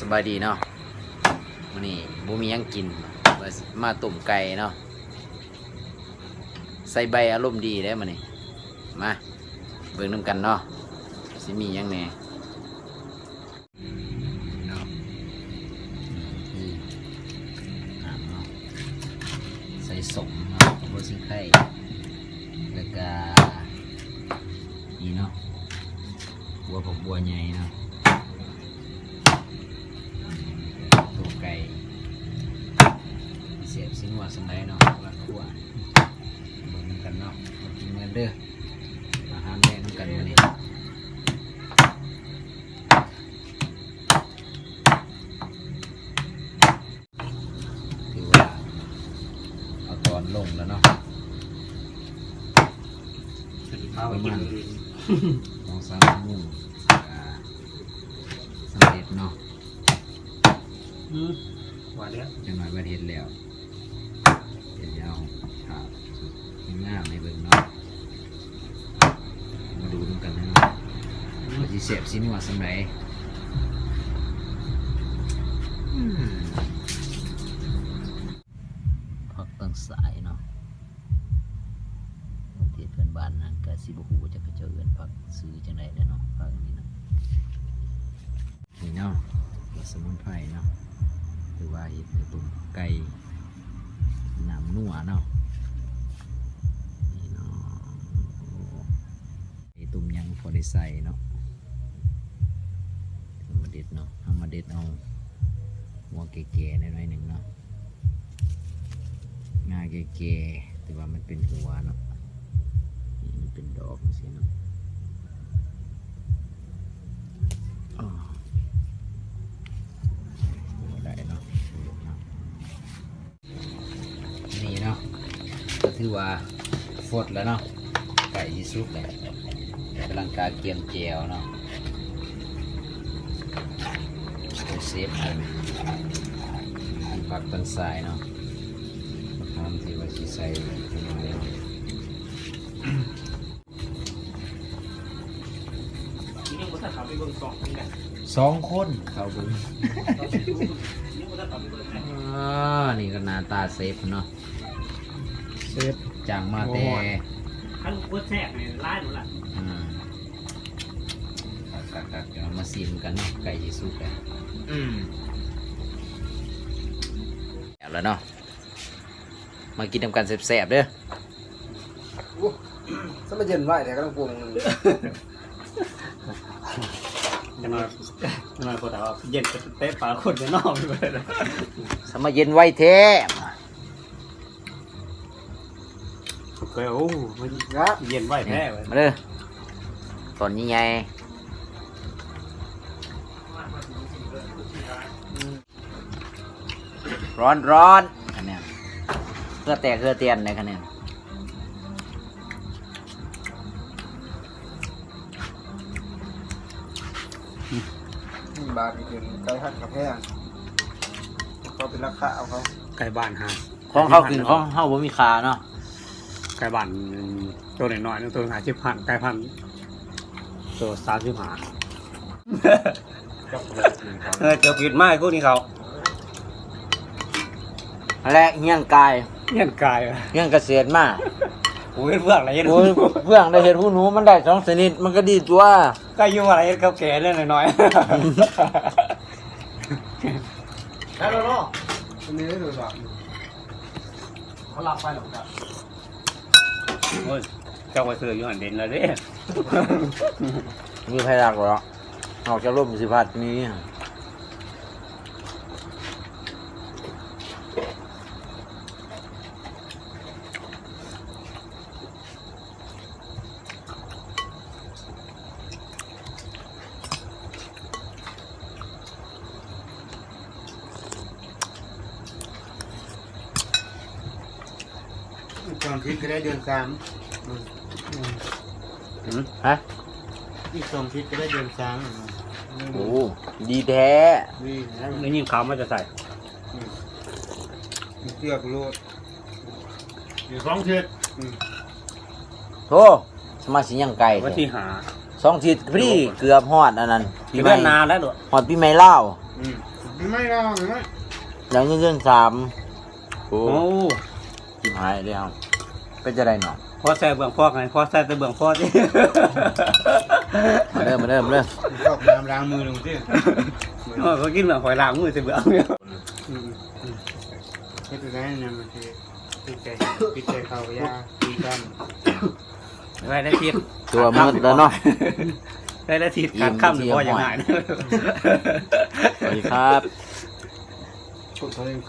สบายดีเนาะวันนี้บ่มียังกิน มาตุ่มไก่เนาะใส่ใบอารมณ์ดีได้มานี่มาเบิ่งน้ำกันเนาะสิมียังแหน่เนาะนี่น้ำเนาะใส่สมเนาะบสิไข่แล้วก็นี่เนาะบัวผักบัวใหญ่เนาะ เสียบสิหัวสมัยเนาะรักขัวเบิ่งกันเนาะมากินกันเด้ออาหารแดงกันวันนี้ถือว่าเอาตอนลงแล้วเนาะข้าวไปกินสองสามชั่วโมงก็สำเร็จเนาะ อืมหวานเนี้ยจังหน่อยประเทศแล้ว เดี๋ยวเอาภาพงามในเบิ่งเนาะมาดูดูกันนะว่าสิเสียบสินัวสำไรอืมพักตั้งสายเนาะประเทศเพื่อนบ้านนะก็สิบหูจะกระเจิญพักซื้อจังไดเด้เนาะพักนี้เนาะนี่เนาะสมุนไพรเนาะหรือว่าเห็ดในตุ่มไก่ ใส่เนาะมาเด็ดเนาะเอามาเด็ดเอาหัวแก่ๆหน่อยหนึ่งเนาะงาแก่ๆแต่ว่ามันเป็นหัวเนาะนี่มันเป็นดอกสิเนาะอ๋อได้เนาะนี่เนาะก็ถือว่าฟดแล้วเนาะไก่ที่สุกเลย กำลังการเกียมเจียวเนาะเป็นเซฟเลยที่ผักต้นสายเนาะทำที่ว่าชีใส่ขึ้นมาแล้วนี่มันถ้าขับไปเบิ่งสองนี่แหละสองคนเข้าเบึงนี่มันถ้าขับไปเบิ่งนะอ่านี่ก็หน้าตาเซฟเนาะ เซฟจางมาแต่ ขั้นโคตรแซ่บเลยไล่หนูล่ะอ่ากักกักๆๆเดี๋ยวเรามาซีมกันเนาะไก่ที่สุกแล้วอืมแล้วเนาะมากินทำกันแซ่บๆเด้อสมัยเย็นไหวแต่ก็ต้องปรุงจะมาจะมาคนถามว่าเย็นจะเตะปลาคนจะนอกไปเลยสมัยเย็นไว้แท้ ก็โอ้มันนะเย็นไหวแท้เลยมาเด้อตอนนี้ไงร้อนร้อนคะแนนเพื่อแตกเพื่อเตียนในคะแนนบาทอีกไก่หันกับแพงเขาเป็นราคาเอาเขาไก่บ้านฮะของเขากินของเขาบ่มีคาเนาะ ไก่บ้านตัวน้อยๆตัวหาชิบพันไก่พันตัวสามสิบห้าเออเจ้าผิดมากคู่นี้เขาและเฮี้ยงกายเงี้ยกายเฮี้ยงเกษตรมากโอ้ยเพื่อนอะไรเงี้ยโอ้ยเพื่องได้เห็นผู้หนูมันได้สองชนิดมันก็ดีตัวก็ยุ่งอะไรกับแกเล่นน้อยแล้วเราเนาะอันนี้ได้ดูสักเขาหลับไปหรอกครับๆ โอ้ยเจ้าไปซื้ออยู่หันเด่นแล้วเด้ มีใครรักหรอเอกจากร่มสิพัดนี้ จอนทิศก็ได้เดือนสามฮะอีกสองทิศก็ได้เดือนสามโอ้ดีแท้นี่นะ นี่ยิ่งเขามันจะใส่มีเชือกโลดอยู่สองทิศโธสมาชิยังไก่ว่าที่หาสองทิศพี่เกือบฮอดอันนั้นที่เดือนนาแล้วด้วยฮอดปีใหม่เล่าวออืมไม่ลองนะยังเงินสามโอ้โอ้จิบหายเลยครับ เป็นจะได้หนอพอใส่เบื้องพอกไงพอใส่แต่เบื้องพอกที่มาเริ่มมาเริ่มมาเริ่มชอบน้ำล้างมือลงที่โอ้ก็กินเบื้องหอยล้างมือใส่เบื้องเนี่ยเฮ็ดได้เนี่ยมันคือปิดใจปิดใจเขายาตีกันไว้ได้ทิศตัวมืดแล้วเนาะได้ได้ทิศขาดข้ามหรือว่าอย่างไรสวัสดีครับชุดเขาเอง